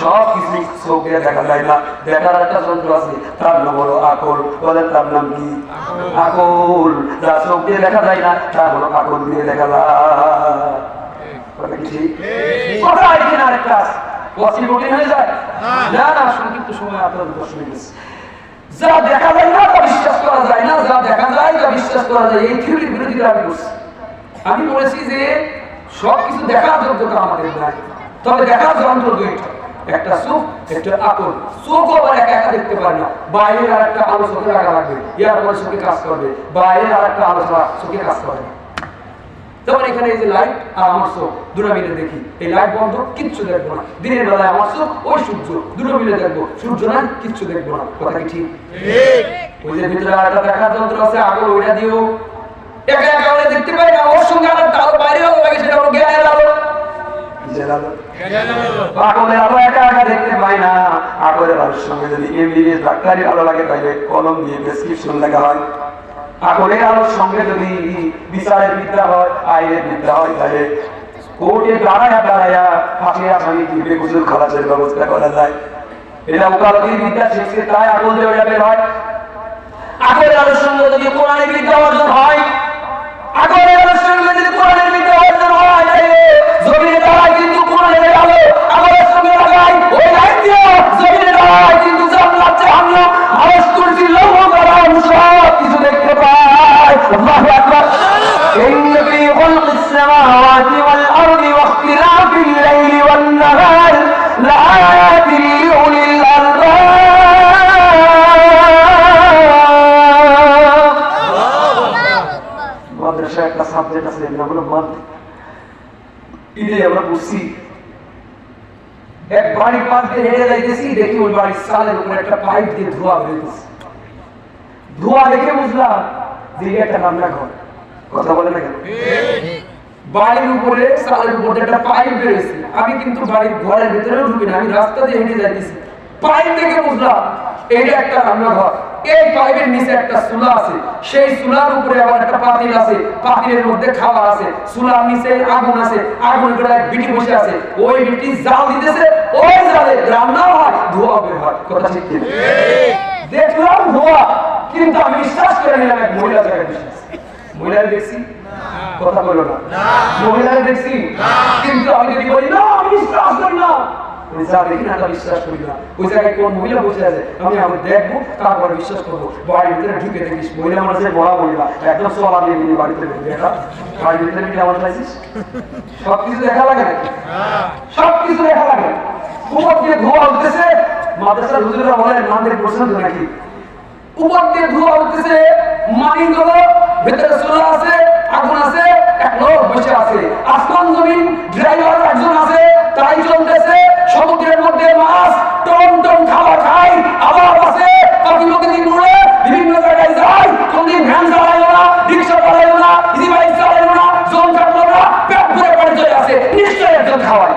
সব কিছু দেখা যায় না। দেখার একটা যন্ত্র আছে তার নাম হলো আকল। বলেন তার নাম কি? আকল। যা চোখ দিয়ে দেখা যায় না তা হলো আকল দিয়ে দেখা যায়। কথা কি ঠিক? কথা এখানে আরেকটা আছে? ওয়াসি রুটিন হয়ে যায়? না। না সংক্ষিপ্ত সময় আপনার দশ মিনিট যা দেখা যায় না তা বিশ্বাস করা যায় না। যা দেখা যায় তা বিশ্বাস করা যায়। এই থিওরির বিরোধিতা আমি করছি। আমি বলেছি যে সব কিছু দেখার যোগ্যতা আমাদের নাই। তবে দেখার যন্ত্র দুইটা। একটা চোখ একটা আকল চোখ আবার একা একা দেখতে পারে না। বাইরের আর একটা আলো চোখে লাগা লাগবে ইয়ার পরে চোখে কাজ করবে। বাইরের আর একটা আলো চোখে কাজ করে না যেমন এখানে এই যে লাইট আর আমার চোখ দুটো মিলে দেখি। এই লাইট বন্ধ কিচ্ছু দেখব না। দিনের বেলায় আমার চোখ ওই সূর্য দুটো মিলে দেখব। সূর্য না কিচ্ছু দেখব না। কথা কি ঠিক? ওই যে ভিতরে আরেকটা দেখার যন্ত্র আছে আগে ওইটা দিও একা একা দেখতে পাই না ওর সঙ্গে আর আলো বাইরে আলো লাগে সেটা হলো জ্ঞানের আলো। কিসের আলো। আকলের আলো একা একা দেখতে পাই না। আকলের আলোর সঙ্গে যদি এমবিবিএস ডাক্তারের আলো লাগে তাহলে কলম দিয়ে প্রেসক্রিপশন লেখা হয়। আকলের আলোর সঙ্গে যদি বিচারের বিদ্যা হয়, আইনের বিদ্যা হয় তাহলে কোর্টে দাঁড়ায়া দাঁড়ায়া ফাঁসে আসামি দিবে গুজুর খালাসের ব্যবস্থা করা যায়। এটা উকালতির বিদ্যা শিখছে, তাই আকল হয়। আকলের আলোর সঙ্গে যদি কোরআনের বিদ্যা অর্জন হয় আকলের আলোর সঙ্গে যদি কোরআনের বিদ্যা অর্জন হয় তাহলে জমিনে দাঁড়ায় কিন্তু কোরআনের আলো আকলের সঙ্গে লাগাই ওই লাইন দিয়ে জমিনে দাঁড়ায় কিন্তু জান্নাত জাহান্নাম আরশ কুরসি লৌহ কলম সব কিছু দেখতে পায় আল্লাহু আকবার إن في خلق السماوات والأرض واختلاف الليل والنهار لآيات لأولي الألباب মাদ্রাসায় একটা সাবজেক্ট আছে নাম হলো মাদ ঈদে আমরা বুঝছি এক বাড়ির পাশ দিয়ে হেঁটে যাইতেছি দেখি ওই বাড়ির সালের উপরে একটা পাইপ দিয়ে ধোয়া বেরোতেছে ধোয়া দেখে বুঝলাম যে একটা রান্নাঘর। কথা বলে না কেন? বাড়ির উপরে সালের উপরে একটা পাইপ বেরোছে আমি কিন্তু বাড়ির ঘরের ভিতরেও ঢুকি না আমি রাস্তা দিয়ে হেঁটে যাইতেছি। পাইপ দেখে বুঝলাম এটা একটা রান্নাঘর। এই পাইপের নিচে একটা চুলা আছে। সেই চুলার উপরে আবার একটা পাতিল আছে। পাতিলের মধ্যে খাবার আছে। চুলার নিচে আগুন আছে। আগুন করে এক বিটি বসে আছে। ওই বিটি জাল দিতেছে ওই জালে রান্না হয় ধোয়া বের হয়। কথা ঠিক। দেখলাম ধোয়া। কিন্তু আমি বিশ্বাস করে নিলাম এক মহিলা জায়গায় বিশ্বাস মহিলারে দেখছি? কথা বলো না। মহিলারে দেখছি? কিন্তু আমি যদি বলি না আমি বিশ্বাস করি না। ওই যা দেখি না তা বিশ্বাস করি না। ওই জায়গায় কোন মহিলা বসে আছে। আমি আমি দেখব তারপর বিশ্বাস করব। বাড়ির ভিতরে ঢুকে দেখিস মহিলা আমার আছে বড় মহিলা একদম সোলা দিয়ে নিয়ে বাড়িতে ঢুকে দেখা। বাড়ির ভিতরে কি আমার চাইছিস সব কিছু দেখা লাগে নাকি? সব কিছু দেখা লাগে। উপর দিয়ে ধোয়া উঠতেছে। মাদ্রাসার হুজুররা বলেন আমাদের প্রশ্ন নাকি? উপর দিয়ে ধোঁয়া উঠতেছে মাটিরগুলো ভেতরে চুলা আছে আগুন আছে এক লোক বসে আছে। আসমান জমিন ড্রাইভার একজন আছে তাই চলতেছে সমুদ্রের মধ্যে মাছ টন টন খাবার খাই আবার আছে উড়ে বিভিন্ন জায়গায় যায় কোনদিন ভ্যান চালাইলো না রিক্সা চালাইলো না ইজি বাইক না জোন কাটলো না পেট ভরে বাড়ি চলে আসে নিশ্চয়ই একজন খাওয়ায়।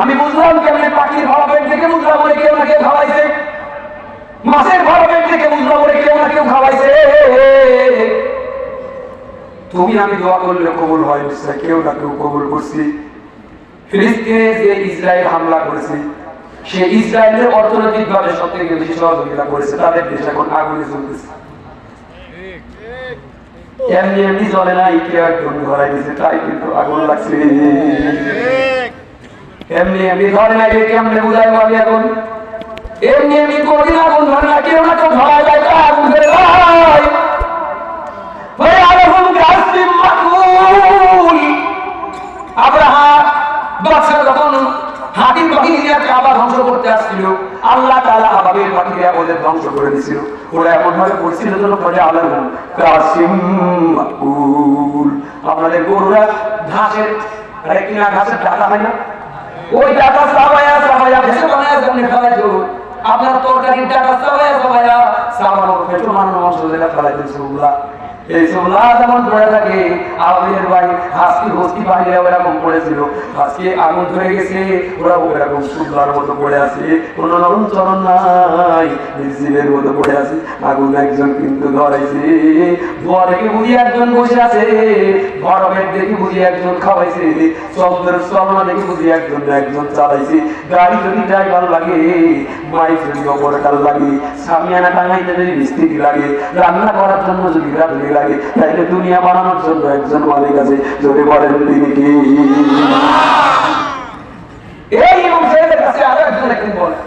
আমি বুঝলাম কেমন পাখির পেট থেকে বুঝলাম কেউ না কেউ খাওয়াইছে। মাছের পেট থেকে বুঝলাম ওরে কেউ না কেউ খাওয়াইছে? তুমি আমি দোয়া করলে কবুল হয় নিশ্চয় কেউ না কেউ কবুল করছি। ফিলিস্তিনে যে ইসরায়েল হামলা করেছে সে ইসরায়েলের অর্থনৈতিক ভাবে সব থেকে বেশি সহযোগিতা করেছে, তাদের দেশ এখন আগুনে চলতেছে এমনি এমনি জলে না ইকে একদম ধরাই দিয়েছে তাই কিন্তু আগুন লাগছে। এমনি এমনি ধরে না কেমনে আমি এখন? এমনি এমনি কদিন আগুন ধরে না, কেউ না কেউ ধরা যায় আগুন আবার ধ্বংস করতে আসছিল, আল্লাহ তাআলা আবাবের পাখিকে ওদের ধ্বংস করে দিয়েছিল ওরা এমন ভাবে করছিল যেন ফলে আলহুম গাসিম মাকুল। গরুরা ঘাসের আরে ডাটা হয় না? ওই ডাটা সাবায়া সাবায়া, ভেসে বানায় সামনে ফেলায় আপনার তরকারির টাকা সাবায়া সাবায়া সাবানো পেট্রোল মানো অংশ দিলে ফেলাই দিয়েছে ওগুলা একজন কিন্তু ধরাইছে। ঘর থেকে বুঝি একজন বসে আছে গরমের দেখি বুঝি একজন খাওয়াইছে। চলনা দেখি বুঝি একজন একজন চালাইছে। গাড়ি যদি ড্রাইভার লাগে, মাইক যদি লাগে সামিয়ানা টাঙাইতে যদি মিস্ত্রি লাগে, রান্না করার জন্য যদি লাগে। তাইলে দুনিয়া বানানোর জন্য একজন মালিক আছে, যদি বলেন তিনি কি? একদিন বলে।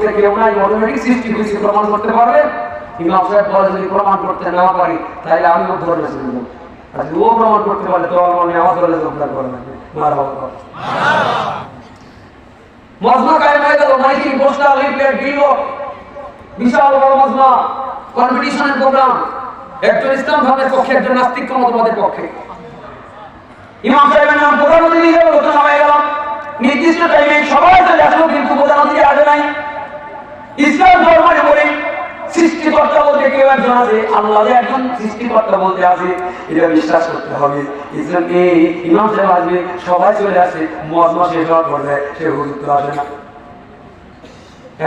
যে কেউ প্রমাণ করতে পারবে? বলে, যদি প্রমাণ করতে না পারি তাহলে আমি আর যদি ও প্রমাণ করতে পারে, তো আমি আমার ধরে মজমা কায়েম হয়ে গেল, মাইকিং পোস্টার লিফলেট বিলবোর্ড বিশাল বড় মজমা কম্পিটিশন প্রোগ্রাম একজন ইসলাম ধর্মের পক্ষে, একজন নাস্তিক মতবাদের পক্ষে। ইমাম সাহেবের নাম প্রধান অতিথি হিসেবে ঘোষণা হয়ে গেল। নির্দিষ্ট টাইমে সবাই চলে আসলো, কিন্তু প্রধান অতিথি আসে নাই। ইসলাম ধর্মের উপরে সৃষ্টিকর্তা বলতে কেউ একজন আছে, আল্লাহ একজন সৃষ্টিকর্তা বলতে আছে এটা বিশ্বাস করতে হবে। ইমাম সাহেব আসবে, সবাই চলে আসে শেষ হওয়ার পরে সে তো আসে না।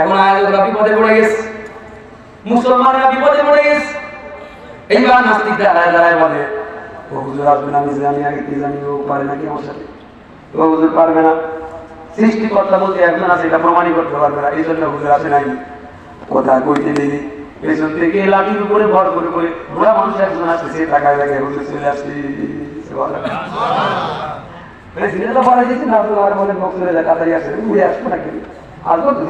এখন আয়োজকরা বিপদে পড়ে গেছে। মুসলমানরা বিপদে পড়ে গেছে। এইবার দাঁড়ায় বলে, ও হুজুর আমি জানি, আগে কি জানি, ও পারে নাকি আমার সাথে? ও হুজুর পারবে না। সৃষ্টিকর্তা বলতে একজন আছে, এটা প্রমাণই করতে পারবে না, এই জন্য হুজুর আসে নাই। কথা কইতে দিদি পেছন থেকে লাঠির উপরে ভর করে করে বুড়া মানুষ একজন আসছে সে টাকায় লাগে হুজুর চলে আসছে। সে বলে, মানে সিনেমা পড়া গেছে না তো আর বলে হয়ে যায় তাড়াতাড়ি আসে উড়ে আসব নাকি? আসব তো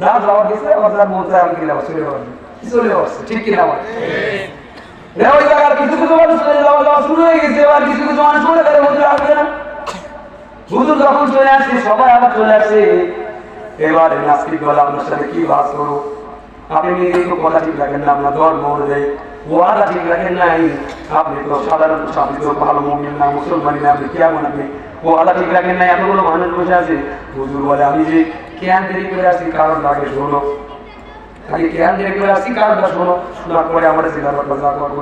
যা যাওয়ার গেছে আবার যা মন চলে যাওয়ার। চলে যাওয়ার ঠিক কিনা কিছু চলে হয়ে গেছে এবার কিছু হুজুর না। চলে আসছে সবাই আবার চলে আসে। এবারে নাস্তিক বলে আপনার সাথে কি বাস করব? আপনি নিজে তো কথা ঠিক রাখেন না, আপনার ধর্ম অনুযায়ী। ওয়াদা ঠিক রাখেন নাই। আপনি তো সাধারণ আপনি তো ভালো মমিন না মুসলমানি না, আপনি কেমন আপনি? ওয়াদা ঠিক রাখেন নাই, এতগুলো মানুষ বসে আছে। হুজুর বলে, আমি যে কেন দেরি করে আসি কারণ লাগে শোনো। খালি কেন দেরি করে আসি কারণটা শোনো। শোনার পরে আমরা জিজ্ঞাসা করব। যা করব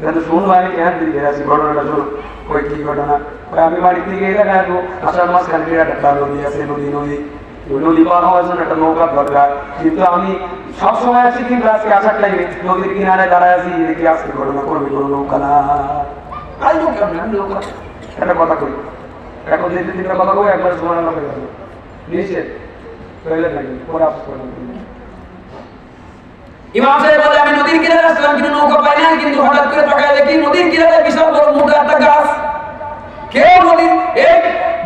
কিন্তু শুনব, আমি কেন দেরি করে আসি ঘটনাটা শোনো। ওই কি ঘটনা? আমি বাড়ি থেকে এলাকা আসব আসার মাঝখানে একটা নদী আছে, নদী নদী। নদী পার হওয়ার জন্য একটা নৌকা দরকার। কিন্তু আমি সবসময় আছি কিন্তু আজকে আসার টাইমে নদীর কিনারে দাঁড়ায় আছি দেখি আজকে ঘটনা করবে কোনো নৌকা না। একটা কথা কই। এখন যে তিনটা কথা কই, একবার সময় না কিন্তু হঠাৎ করে তাকায় দেখি নদীর কিনারে কেউ নদীর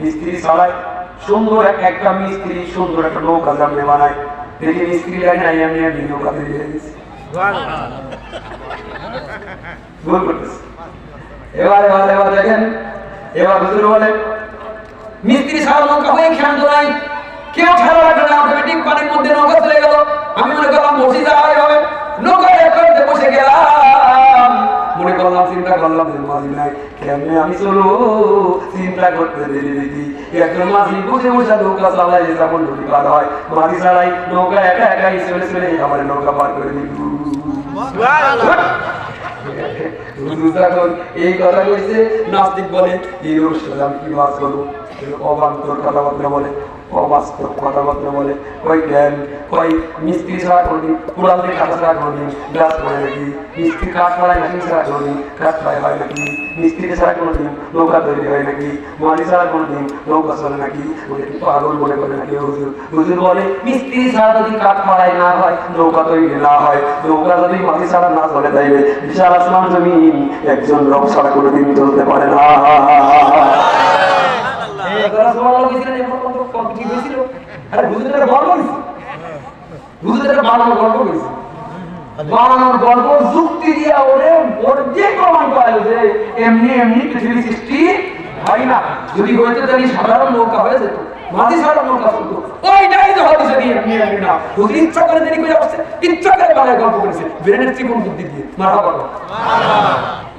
মিস্ত্রি চালায়। সুন্দর একটা মিস্ত্রি, সুন্দর একটা নৌকা সামনে বানায়। দেখি মিস্ত্রি লাগে নাই, আমি এমনি নৌকা দিয়ে এবার এবার এবার দেখেন। এবার হুজুর বলে, মিস্ত্রি সারা নৌকা হয়ে ক্ষান্ত নাই। কেউ খেলা রাখবে না অটোমেটিক পানির মধ্যে নৌকা চলে গেল। আমি মনে করলাম বসে যাওয়া হবে। নৌকা চিন্তা করলাম। যে মাঝি নাই কেমনে আমি চলো চিন্তা করতে দেরি দেখি। একজন মাঝি বসে বসে নৌকা চালাই যেমন নদী পার হয়। মাঝি চালাই, নৌকা একা একাই চলে চলে আমার নৌকা পার করে দিল। এই কথা কইছে, নাস্তিক বলে, এই রসুল আমি কি বাস করব অবান্তর কথাবার্তা বলে। অবাস্তব কথাবার্তা বলে জ্ঞান মিস্ত্রি ছাড়া কোনদিন কুড়াল দিয়ে কাটা ছাড়া কোনদিন গ্লাস করে নাকি মিস্ত্রি কাঠ ছাড়া মেশিন ছাড়া কোনদিন কাঠ ছাড়া হয় নাকি মিস্ত্রি ছাড়া কোনদিন নৌকা তৈরি হয় নাকি মালি ছাড়া কোনদিন নৌকা চলে নাকি ওদের কি পাগল মনে করে নাকি হুজুর হুজুর বলে মিস্ত্রি ছাড়া যদি কাঠ মারাই না হয় নৌকা তৈরি না হয় নৌকা যদি মালি ছাড়া না চলে তাইলে বিশাল আসমান জমিন একজন লোক ছাড়া কোনোদিন চলতে পারে না কি হয়েছিল? আরে হুজুরের গল্প হয়েছে। হুজুরের বানানোর গল্প হয়েছে। বানানোর গল্প যুক্তি দিয়া ওরে ওর প্রমাণ পাইল যে এমনি এমনি পৃথিবী সৃষ্টি হয় না। যদি হইতো তাহলে সাধারণ নৌকা হয়ে যেত। মাঝি ছাড়া নৌকা চলতো। ওইটাই তো হদিসে দিয়ে এমনি এমনি না। হুজুর ইচ্ছা করে দেরি করে আসছে, ইচ্ছা করে বানায় গল্প করেছে। ব্রেনের চিকন বুদ্ধি দিয়ে। মারা বলো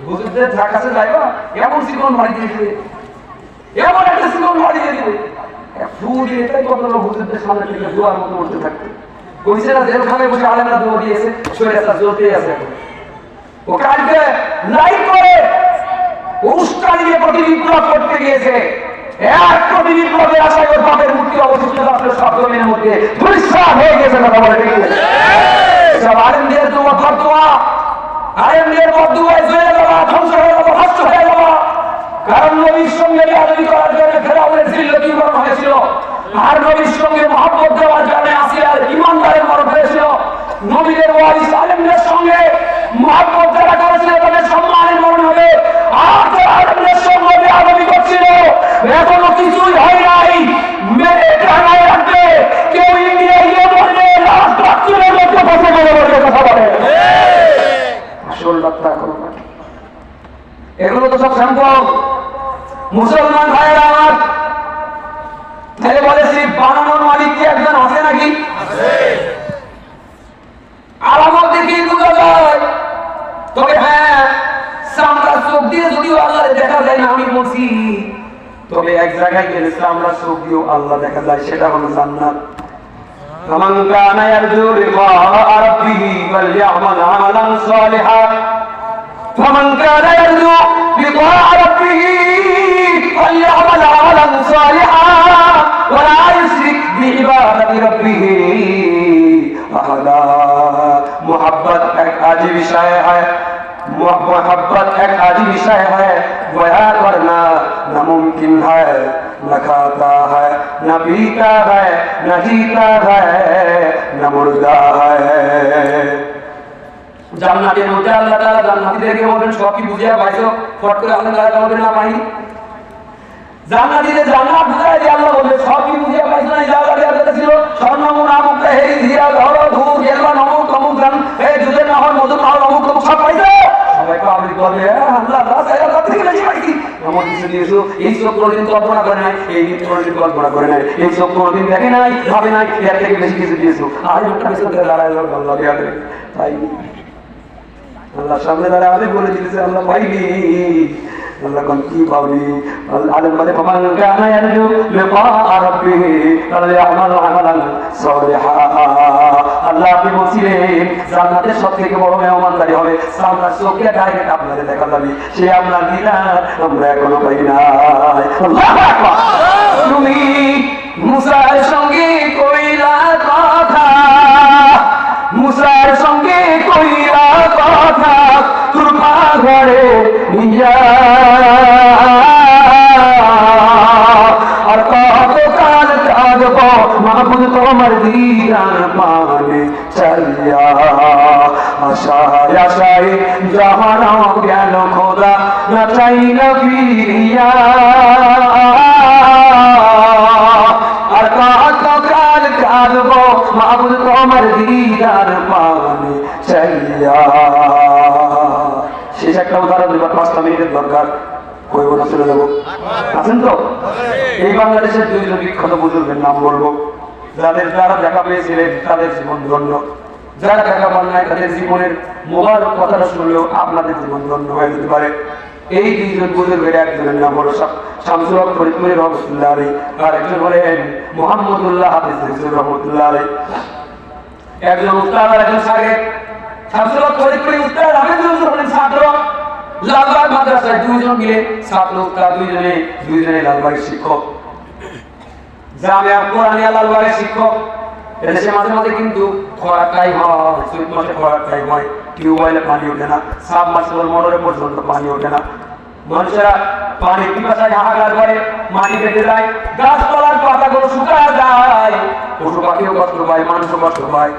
হুজুরদের যা কাছে যাইবা, এমন চিকন মারি দিয়েছে এমন একটা সিগন মারিয়ে দিবে। ফুল এটাই কত লোক হুজুরদের সামনে থেকে দোয়ার মতো উঠতে থাকতো কইছে না জেলখানায় বসে আলেমরা দোয়া দিয়েছে শরীরটা জ্বলতেই আছে ও কালকে লাইক করে উস্কানি দিয়ে প্রতি বিপ্লব করতে গিয়েছে। এক প্রতি বিপ্লবের আশায় ওর বাপের মুক্তি অবশিষ্ট আছে সব জমিনের মধ্যে পরিষ্কার হয়ে গেছে কথা বলে ঠিক আছে? সব আলেমদের দোয়া ফতোয়া আলেমদের বদুয়ায় জয়ে যাওয়া, ধ্বংস হয়ে যাওয়া ভস্ত হয়ে যাওয়া। কারণ নবীর সঙ্গে বিয়াদবি করার জন্য ফেরাউনের জিল্লতিকরণ হয়েছিল? আর নবীর সঙ্গে মহব্বত দেওয়ার জন্য আসিয়ার ইমানদারের মরণ হয়েছিল নবীদের ওয়ারিস আলেমদের সঙ্গে মহব্বত যারা করেছিল তাদের সম্মানের মরণ হবে আর যারা আলেমদের সঙ্গে বিয়াদবি করছিল এখনও কিছুই হয় নাই মেরে টানায় রাখবে কেউ ইন্ডিয়া গিয়ে বলবে লাশ বাথরুমের মধ্যে বসে গেলে বলবে কথা বলে আসল ডাক্তার এখনও বাকি এগুলো তো সব সম্ভব মুসলমান ভাইয়েরা আমার তাহলে বলেছি বানানোর মালিক কি একজন আছে নাকি আলামত দেখে বোঝা যায় তবে হ্যাঁ সামরা চোখ দিয়ে যদিও আল্লাহ দেখা যায় না আমি বলছি তবে এক জায়গায় গেলে সামরা চোখ দিয়েও আল্লাহ দেখা যায় সেটা হলো জান্নাত فمن كان يرجو لقاء ربه فليعمل عملا صالحا فمن كان يرجو لقاء ربه فليعمل عملا صالحا ولا يشرك بعبادة ربه أحدا محبت एक अजीब विषय है मोहब्बत एक अजीब विषय है बया करना नामुमकिन है न खाता है न पीता है न जीता है न मुर्दा है জান্নাতের মধ্যে আল্লাহ তাআলা জান্নাতীদেরকে বলবেন সব কি বুঝিয়া পাইছো ফট করে আল্লাহ তাআলা বলবেন না পাইনি জান্নাতীদের জান্নাত বুঝায় দিয়ে আল্লাহ বলবে সব কি বুঝিয়া পাইছো না যা যা যা ছিল স্বর্ণ মুনা মুক্তা হেরি ধীরা ধর এই সব কোনোদিন কল্পনা করে নাই, এই দিন কোনোদিন কল্পনা করে নাই। এই সব কোনোদিন দেখে নাই, ভাবে নাই, এর থেকে বেশি কিছু দিয়েছ। আর একটা বেশি দাঁড়ায় আল্লাহ দেওয়া তাই। আল্লাহ সামনে দাঁড়ায় আমি বলে দিয়েছে, আল্লাহ পাইনি কোন কি পাবনি আলেম বলে ফামান কানা ইয়ারজু লিকা রাব্বিহি ফালইআমাল আমালান সালিহা আল্লাহ আপনি বলছিলেন জান্নাতের সব থেকে বড় মেহমানদারি হবে সামনে চোখে ডাইরেক্ট আপনাদের দেখা যাবে সে আপনার দিদার, আমরা এখনও পাই না আল্লাহু আকবার। তুমি মুসার সঙ্গে কইলা কথা। মুসার সঙ্গে কইরা কথা। তোর আর কত কাল কাঁদব মাহবুদ তোমার দিয়ার মানে চাইয়া আশায় আশায় জাহানা জ্ঞান খোদা না চাই না ফিরিয়া। আর কত কাল কাঁদব মিনিটের দরকার না চলে যাব। আছেন তো? এই বাংলাদেশের দুইজন বিখ্যাত বুজুর্গের নাম বলব। যাদের যারা দেখা পেয়েছিলেন, তাদের জীবন ধন্য। যারা দেখা পান নাই, তাদের জীবনের মোবারক কথাটা শুনলেও আপনাদের জীবন ধন্য হয়ে যেতে পারে। এই দুইজন বুজুর্গের একজনের নাম হলো শামসুল হক ফরিদপুরি রহমতুল্লাহ আলী আর একজন হলেন মোহাম্মদুল্লাহ হাফিজ রহমতুল্লাহ আলী। একজন উস্তাদ আর একজন সাগের শামসুল হক ফরিদপুরি উস্তাদ হাফিজ ছাত্র। লালবাগ মাদ্রাসায় দুইজন মিলে ছাত্র উস্তাদ দুইজনে দুইজনে লালবাগের শিক্ষক। জামিয়া কোরআনিয়া লালবাগের শিক্ষক। এদেশে মাঝে মাঝে কিন্তু খরার টাইম হয় চৈত মাসে খরার টাইম হয়। টিউবওয়েলে পানি ওঠে না সাব মার্সেবল মোটরে পর্যন্ত পানি ওঠে না। মানুষেরা পানি পিপাসায় হাহাকার করে, মাটি কেটে যায় গাছপালার পাতাগুলো শুকায় যায়। পশু পাখিও কষ্ট পায়, মানুষও কষ্ট পায়।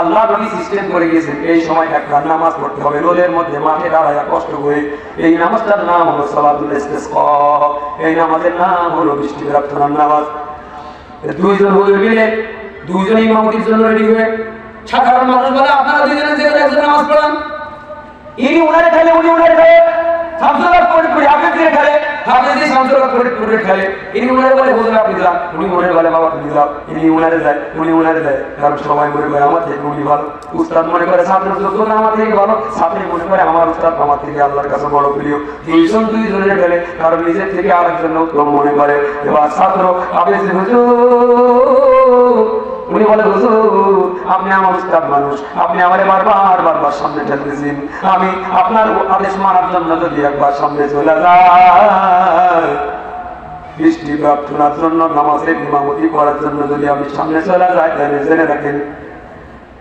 আল্লাহ নবী সিস্টেম করে গেছেন এই সময় একটা নামাজ পড়তে হবে, রোদের মধ্যে মাঠে দাঁড়ায় কষ্ট করে এই নামাজটার নাম হলো সালাতুল ইস্তিসকা। এই নামাজের নাম হলো বৃষ্টি প্রার্থনার নামাজ। দুইজন হয়ে মিলে, দুইজন ইমামতির জন্য রেডি হয়ে সাধারণ মানুষ বলে, আপনারা দুইজনে যে একজন নামাজ পড়ান। ইনি উনারে খেলে উনি উনারে খেলে শামসুল্লাহ করে করে আপনি দিয়ে খেলে আপনি দিয়ে শামসুল্লাহ করে করে খেলে। ইনি উনারে বলে হুজুর আপনি যান। উনি উনারে বলে, বাবা, তুমি যাও। ইনি উনারে যায়, উনি উনারে যায়। কারণ সবাই মনে করে, আমার থেকে উনি ভালো। উস্তাদ মনে করে ছাত্রের যোগ্যতা আমার থেকে ভালো। ছাত্রী মনে করে, আমার উস্তাদ আমার থেকে আল্লাহর কাছে বড় প্রিয়। দুইজন দুইজনের খেলে, কারণ নিজের থেকে আরেকজন মনে করে, এবার ছাত্র আপনি হুজুর। উনি বলে, হুজুর, আপনি আমার উস্তাদ মানুষ। আপনি আমারে বারবার বারবার সামনে ঠেলতেছেন। আমি আপনার আদেশ মানার জন্য যদি একবার সামনে চলে যাই, বৃষ্টি প্রার্থনার জন্য নামাজের ইমামতি করার জন্য যদি আমি সামনে চলে যাই, তাহলে জেনে রাখেন,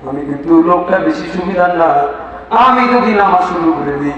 আমি কিন্তু লোকটা বেশি সুবিধার না। আমি যদি নামাজ শুরু করে দিই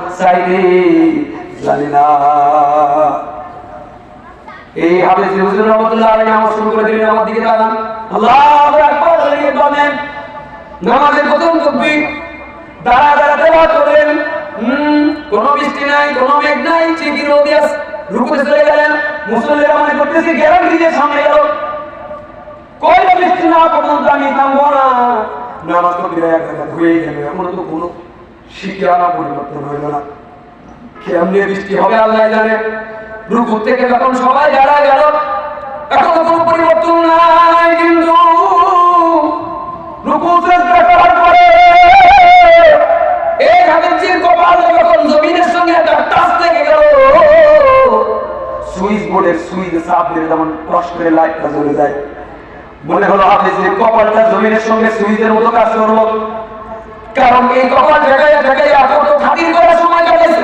চাইলে জানি না। এই হাফেজ হুজুর রহমতুল্লাহ আলাইহি নামাজ শুরু করে দিলেন, আমার দিকে তাকান। আল্লাহু আকবার বলে বলেন, নামাজের প্রথম তকবীর, দাঁড়া দাঁড়া তেলাওয়াত করলেন হুম, কোনো বৃষ্টি নাই, কোনো মেঘ নাই, ঠিকই রোদ আছে, রুকুতে চলে গেলেন। মুসল্লিরা মনে করতেছে, গ্যারান্টি দিয়ে সামনে গেল। কই বৃষ্টি না পর্যন্ত আমি থামবো না। নামাজ তো বিরায় এক জায়গা গেল এমন তো কোনো শিক্ষা পরিবর্তন হইল না? কেমনে বৃষ্টি হবে আল্লাহ জানে। রুকু থেকে যখন সবাই দাঁড়া গেল, এখন কোনো পরিবর্তন নাই কিন্তু রুকু চেষ্টা করার পরে এই হাবিবজির কপাল যখন জমিনের সঙ্গে একটা টাচ লেগে গেল, সুইচ বোর্ডের সুইচ চাপ দিলে যেমন টস করে লাইটটা জ্বলে যায়। মনে হলো হাফিজের কপালটা জমিনের সঙ্গে সুইচের মতো কাজ করল। কারণ এই কপাল ঠেকাইয়া ঠেকাইয়া কত খাতির করার সময় কাটাইছে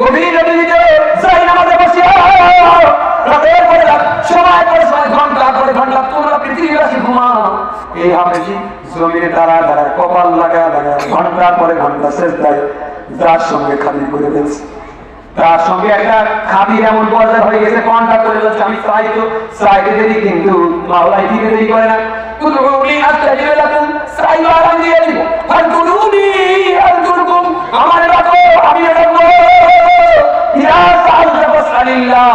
গভীর নদীতে যাই নামাজে বসে রাতের পরে সময় পরে সময় ঘণ্টা পরে ঘণ্টা, তোমরা পৃথিবীবাসী ঘুমাও। এই হাফেজি দাঁড়া দাঁড়া কপাল লাগা লাগা ঘণ্টার পরে ঘণ্টা শেষ দেয়, যার সঙ্গে খালি করে ফেলছে। তার সঙ্গে একটা খাবি এমন পর্যায়ে হয়ে গেছে কন্টাক্ট করে যাচ্ছে। আমি চাই তো চাইতে দেরি কিন্তু মাওলাই দিতে দেরি করে না। কুদুনি আস্তাজিব লাকুম চাইবা আরাম দিয়ে দিব। আর কুদুনি আলকুরকুম আমার রাখো আমি রাখব ইয়া সাআলতা ফাসআলিল্লাহ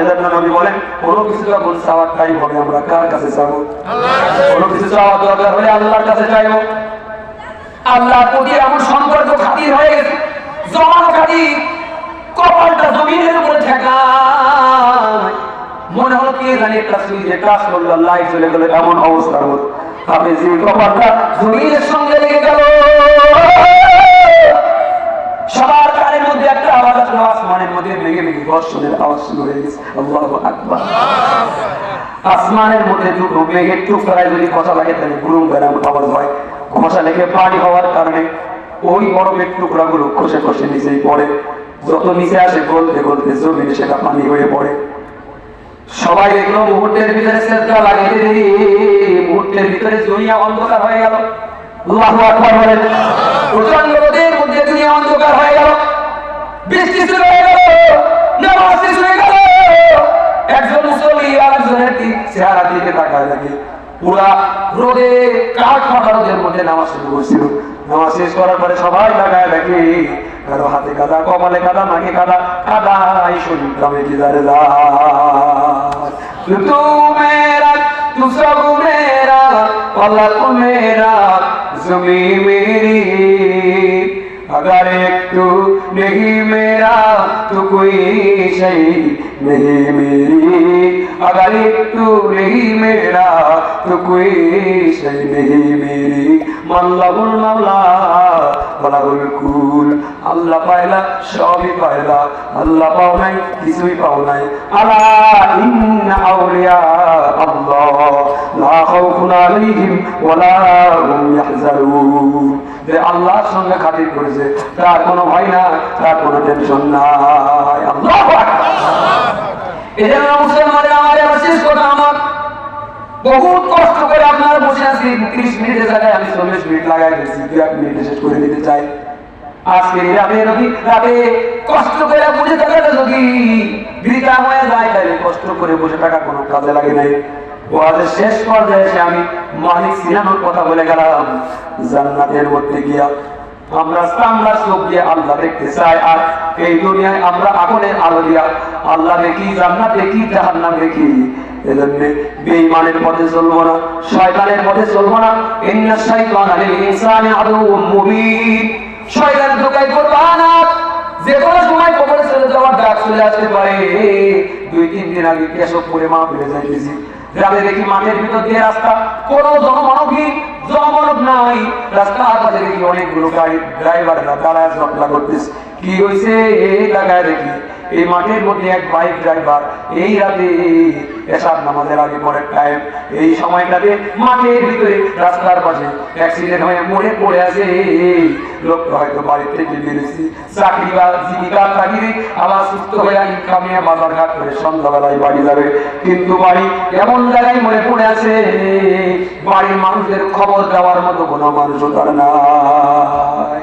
এজন্য নবী বলেন, কোনো কিছু যখন চাওয়ার টাইম হবে, আমরা কার কাছে চাবো? কোনো কিছু চাওয়া দরকার হলে আল্লাহর কাছে চাইব? আল্লাহর প্রতি এমন সম্পর্ক খাতির হয়ে গেছে, জমানো খাতির। কপালটা জমিনের ঠেকায় মনে হলো জানি করল লাইট চলে গেল এমন অবস্থার মতো আপনি যে কপালটা জমিনের সঙ্গে লেগে গেল। সবার কানের মধ্যে একটা আওয়াজ আসমানের মধ্যে ভেঙে ভেঙে বর্ষণের আওয়াজ শুরু হয়ে গেছে। আল্লাহু আকবার। আসমানের মধ্যে দুটো টুকরায় যদি কথা লাগে, তাহলে গুরুম বেড়াম আওয়াজ হয় ঘষা লেগে পানি হওয়ার কারণে ওই বরফের টুকরাগুলো খসে খসে নিচেই পড়ে। যত নিচে আসে গলতে গলতে জমিনে সেটা পানি হয়ে পড়ে। সবাই দেখল মুহূর্তের ভিতরে শ্রদ্ধা লাগিয়ে দেরি মুহূর্তের ভিতরে দুনিয়া অন্ধকার হয়ে গেল। নামাজ একজন তাকায় কাঠ নামাজ শুরু করছিল। নামাজ শেষ করার পরে সবাই লাগায় দেখে কারও হাতে কাদা, কপালে কাদা, নাকে কাদা, কাদাই শুনি তবে কামে কি দারে তু মেরা তু সব মেরা মেরা জমি মেরি। अगर एक तू नहीं मेरा तो कोई शई नहीं मेरी अगर एक तू नहीं मेरा तो कोई शई नहीं मेरी মাল্লাহুল মাওলা বলাহুল কুল আল্লাহ পাইলা সবই পাইলা আল্লাহ পাও নাই কিছুই পাও নাই আলা ইন্না আউলিয়া আল্লাহ লা খাউফুন আলাইহিম ওয়ালা হুম ইয়াহজানুন যে আল্লাহর সঙ্গে খাতির করেছে তার কোনো ভয় না তার কোনো টেনশন নাই। আল্লাহু মুসলমানের আমার কথা আমার বহুত কষ্ট করে আপনারা বসে আছি। তিরিশ মিনিটের জায়গায় আমি চল্লিশ মিনিট লাগাই দু এক মিনিটে শেষ করে দিতে চাই। আজকে কষ্ট করে বসে থাকাটা যদি বৃথা হয়ে যায় তাহলে কষ্ট করে বসে থাকা কোনো কাজে লাগে নাই। শেষ পর্যায়ে এসে আমি মালিক সিনানোর কথা বলে গেলাম, জান্নাতের মধ্যে গিয়া আমরা বেঈমানের পথে চলবো না, শয়তানের পথে চলবো না। ইন্না সময় দুই, তিন দিন আগে কেশব করে মা ফিরে যাইতেছি। গ্রামে দেখি মাঠের ভিতর দিয়ে রাস্তা। কোনো জনমানবহীন জনমানব নাই। রাস্তার পাশে দেখি অনেকগুলো গাড়ি ড্রাইভাররা তারা ঝগড়া করতেছে। কি হয়েছে? এই লাগায় দেখি, এই মাঠের মধ্যে এক বাইক ড্রাইভার এই রাতে এসার নামাজের আগে পরের টাইম এই সময়টাতে মাঠের ভিতরে রাস্তার পাশে অ্যাক্সিডেন্ট হয়ে মরে পড়ে আছে। হয়তো বাড়ি থেকে চাকরি বা জীবিকা আবার সুস্থ হয়ে ঘাট করে সন্ধ্যাবেলায় বাড়ি যাবে। কিন্তু বাড়ি এমন জায়গায় মরে পড়ে আছে। বাড়ির মানুষদের খবর দেওয়ার মতো কোনো মানুষও তার নাই।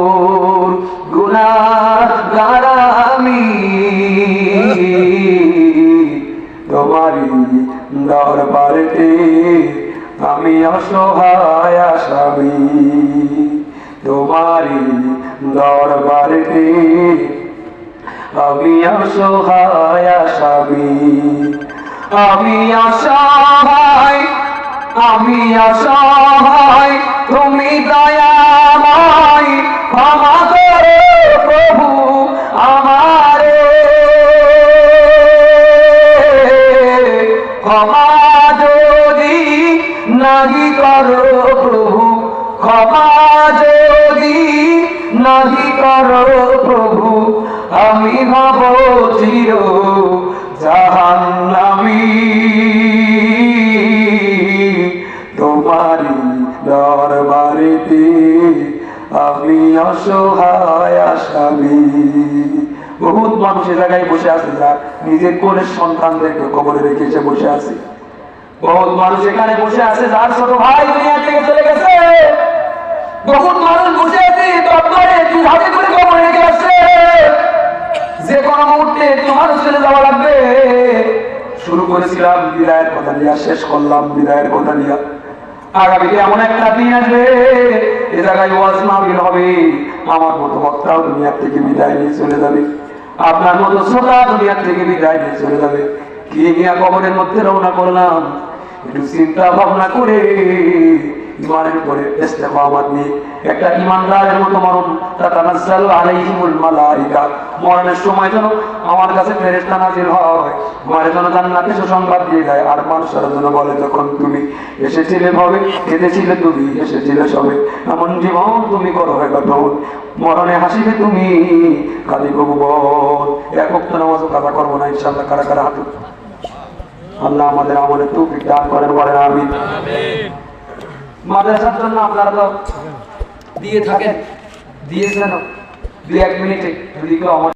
করো প্রভু, আমি হব চির জাহান্নামী। তোমারি দরবারেতে আমি অসহায় আসামি। বহুত মানুষ জায়গায় বসে আছে, যার নিজের কোলের সন্তানদেরকে কবরে রেখে এসে বসে আছে। বহুত মানুষ এখানে বসে আছে, যার ছোট ভাই দুনিয়া থেকে চলে গেছে। মানুষ তুই হাতে করে যে কোনো মুহূর্তে তোমার যাওয়া লাগবে। শুরু করেছিলাম বিদায়ের কথা নিয়ে, শেষ করলাম বিদায়ের কথা নিয়ে। আগামীতে এমন একটা দিন আসবে, এ জায়গায় ওয়াজ মাহফিল হবে। আমার মতো বক্তাও দুনিয়ার থেকে বিদায় নিয়ে চলে যাবে। আপনার মতো শ্রোতা দুনিয়ার থেকে বিদায় নিয়ে চলে যাবে। কি নিয়ে কবরের মধ্যে রওনা করলাম, একটু চিন্তা ভাবনা করে ইমানের উপরে একটা মরণ আলাইহিমুল মালাইকা। মরণের সময় যেন আমার কাছে ফেরেশতা হয়। আমার যেন জান্নাতে সুসংবাদ দিয়ে দেয়। আর মানুষের জন্য বলে, যখন তুমি এসেছিলে ভাবে তুমি এসেছিলে সবে। এমন জীবন তুমি করো হয় মরণে হাসিবে তুমি কালি তো নামাজও কাজা করব না ইনশাল্লাহ কারা কারা হাঁটু আল্লাহ আমাদের আমলের তৌফিক দান করেন, বলেন আমি মাদ্রাসার জন্য আপনারা তো দিয়ে থাকেন। দিয়েছেন দু এক মিনিটে যদি কেউ আমার